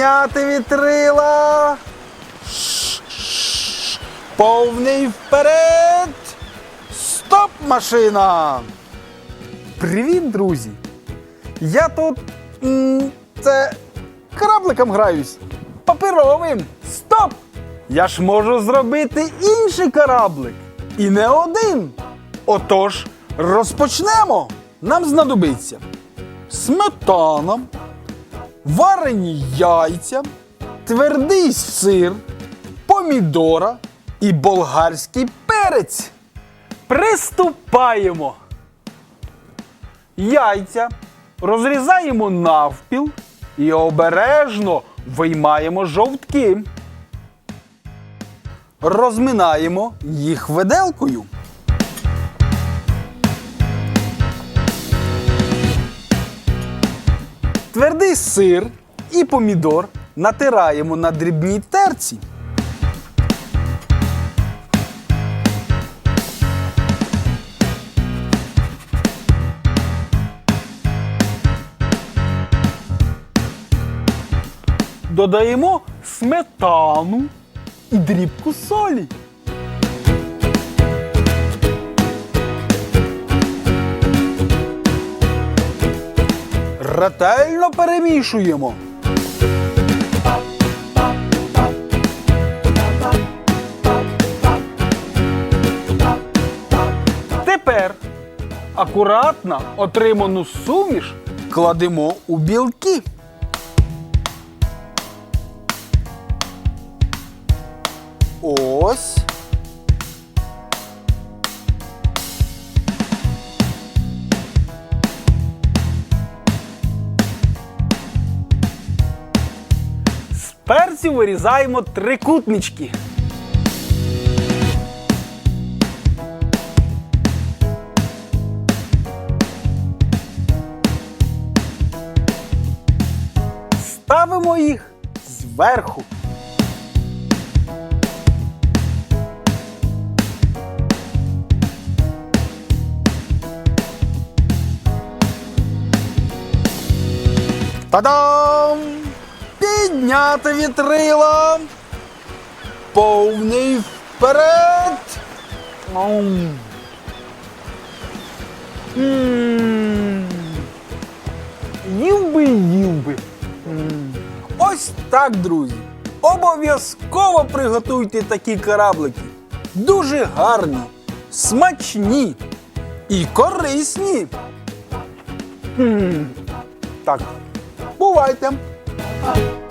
Підняти вітрила. Повний вперед. Стоп, машина! Привіт, друзі! Я тут це корабликом граюсь. Паперовим. Стоп! Я ж можу зробити інший кораблик. І не один. Отож, розпочнемо. Нам знадобиться сметана, варені яйця, твердий сир, помідора і болгарський перець. Приступаємо. Яйця розрізаємо навпіл і обережно виймаємо жовтки. Розминаємо їх виделкою. Твердий сир і помідор натираємо на дрібній терці. Додаємо сметану і дрібку солі. Ретельно перемішуємо. Тепер акуратно отриману суміш кладемо у білки. Ось. З вирізаємо трикутнички. Ставимо їх зверху. Та-дам! Підняти вітрила! Повний вперед! М. М. Їв би, їв би. Ось так, друзі. Обов'язково приготуйте такі кораблики. Дуже гарні, смачні і корисні. М. Так, бувайте. Oh.